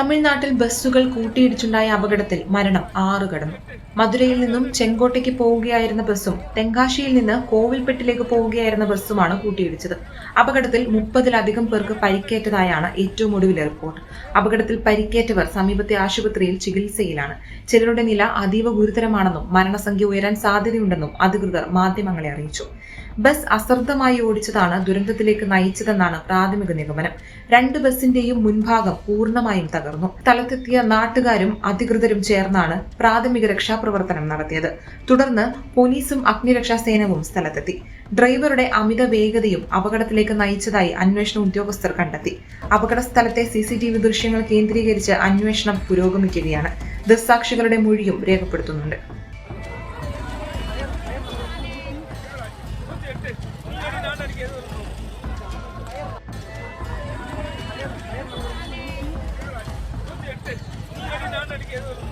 തമിഴ്നാട്ടിൽ ബസ്സുകൾ കൂട്ടിയിടിച്ചുണ്ടായ അപകടത്തിൽ മരണം ആറ് കടന്നു. മധുരയിൽ നിന്നും ചെങ്കോട്ടയ്ക്ക് പോവുകയായിരുന്ന ബസ്സും തെങ്കാശിയിൽ നിന്ന് കോവിൽപെട്ടിലേക്ക് പോവുകയായിരുന്ന ബസ്സുമാണ് കൂട്ടിയിടിച്ചത്. അപകടത്തിൽ മുപ്പതിലധികം പേർക്ക് പരിക്കേറ്റതായാണ് ഏറ്റവും ഒടുവിലെ റിപ്പോർട്ട്. അപകടത്തിൽ പരിക്കേറ്റവർ സമീപത്തെ ആശുപത്രിയിൽ ചികിത്സയിലാണ്. ചിലരുടെ നില അതീവ ഗുരുതരമാണെന്നും മരണസംഖ്യ ഉയരാൻ സാധ്യതയുണ്ടെന്നും അധികൃതർ മാധ്യമങ്ങളെ അറിയിച്ചു. ബസ് അശ്രദ്ധമായി ഓടിച്ചതാണ് ദുരന്തത്തിലേക്ക് നയിച്ചതെന്നാണ് പ്രാഥമിക നിഗമനം. രണ്ട് ബസിന്റെയും മുൻഭാഗം പൂർണമായും തകർന്നു. സ്ഥലത്തെത്തിയ നാട്ടുകാരും അധികൃതരും ചേർന്നാണ് പ്രാഥമിക രക്ഷാപ്രവർത്തനം നടത്തിയത്. തുടർന്ന് പോലീസും അഗ്നിരക്ഷാ സേനവും സ്ഥലത്തെത്തി. ഡ്രൈവറുടെ അമിത വേഗതയും അപകടത്തിലേക്ക് നയിച്ചതായി അന്വേഷണ ഉദ്യോഗസ്ഥർ കണ്ടെത്തി. അപകട സ്ഥലത്തെ സി സി ടി വി ദൃശ്യങ്ങൾ കേന്ദ്രീകരിച്ച് അന്വേഷണം പുരോഗമിക്കുകയാണ്. ദൃക്സാക്ഷികളുടെ മൊഴിയും രേഖപ്പെടുത്തുന്നുണ്ട്. ഞാൻ അടിക്കുന്നത്